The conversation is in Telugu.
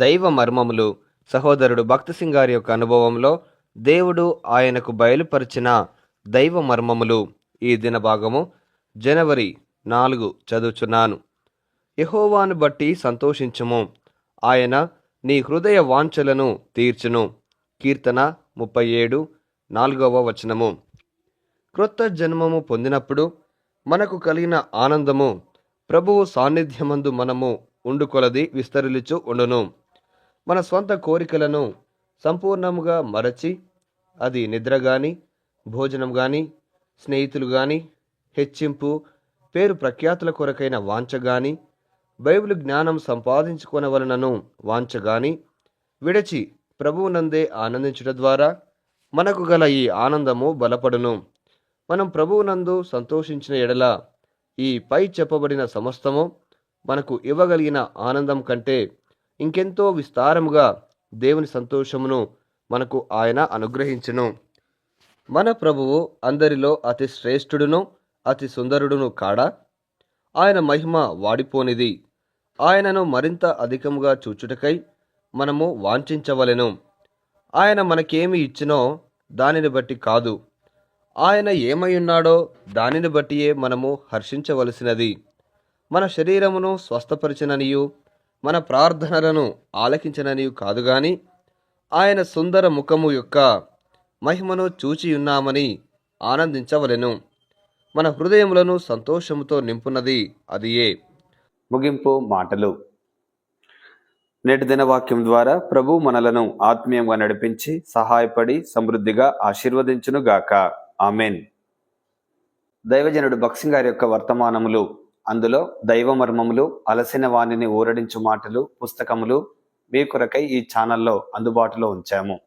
దైవ మర్మములు సహోదరుడు భక్తసింగ్ గారి యొక్క అనుభవంలో దేవుడు ఆయనకు బయలుపరిచిన దైవ మర్మములు ఈ దిన భాగము జనవరి నాలుగు చదువుచున్నాను. యహోవాను బట్టి సంతోషించము. ఆయన నీ హృదయ వాంఛలను తీర్చును. కీర్తన ముప్పై ఏడు నాలుగవ వచనము. క్రొత్త జన్మము పొందినప్పుడు మనకు కలిగిన ఆనందము ప్రభువు సాన్నిధ్యమందు మనము ఉండుకొలది విస్తరిల్లుచు ఉండును. మన స్వంత కోరికలను సంపూర్ణముగా మరచి అది నిద్ర కానీ భోజనం కానీ స్నేహితులు కానీ హెచ్చింపు పేరు ప్రఖ్యాతుల కొరకైన వాంఛ కానీ బైబిల్ జ్ఞానం సంపాదించుకొనవలనను వాంఛ కానీ విడచి ప్రభువునందే ఆనందించుట ద్వారా మనకు గల ఈ ఆనందము బలపడును. మనం ప్రభువునందు సంతోషించిన ఎడల ఈ పై చెప్పబడిన సమస్తము మనకు ఇవ్వగలిగిన ఆనందం కంటే ఇంకెంతో విస్తారముగా దేవుని సంతోషమును మనకు ఆయన అనుగ్రహించును. మన ప్రభువు అందరిలో అతి శ్రేష్ఠుడును అతి సుందరుడును కాడా? ఆయన మహిమ వాడిపోనిది. ఆయనను మరింత అధికముగా చూచుటకై మనము వాంఛించవలెను. ఆయన మనకేమి ఇచ్చినో దానిని బట్టి కాదు. ఆయన ఏమై ఉన్నాడో దానిని బట్టియే మనము హర్షించవలసినది. మన శరీరమును స్వస్థపరిచిననియు మన ప్రార్థనలను ఆలకించననియు కాదు గాని ఆయన సుందర ముఖము యొక్క మహిమను చూచియున్నామని ఆనందించవలెను. మన హృదయములను సంతోషముతో నింపున్నది అదియే. ముగింపు మాటలు. నేటి దినవాక్యం ద్వారా ప్రభు మనలను ఆత్మీయంగా నడిపించి సహాయపడి సమృద్ధిగా ఆశీర్వదించును గాక ఆమెన్. దైవజనుడు బక్సింగ్ గారి యొక్క వర్తమానములు అందులో దైవ మర్మములు అలసిన వాణిని ఊరడించు మాటలు పుస్తకములు మీ కొరకై ఈ ఛానల్లో అందుబాటులో ఉంచాము.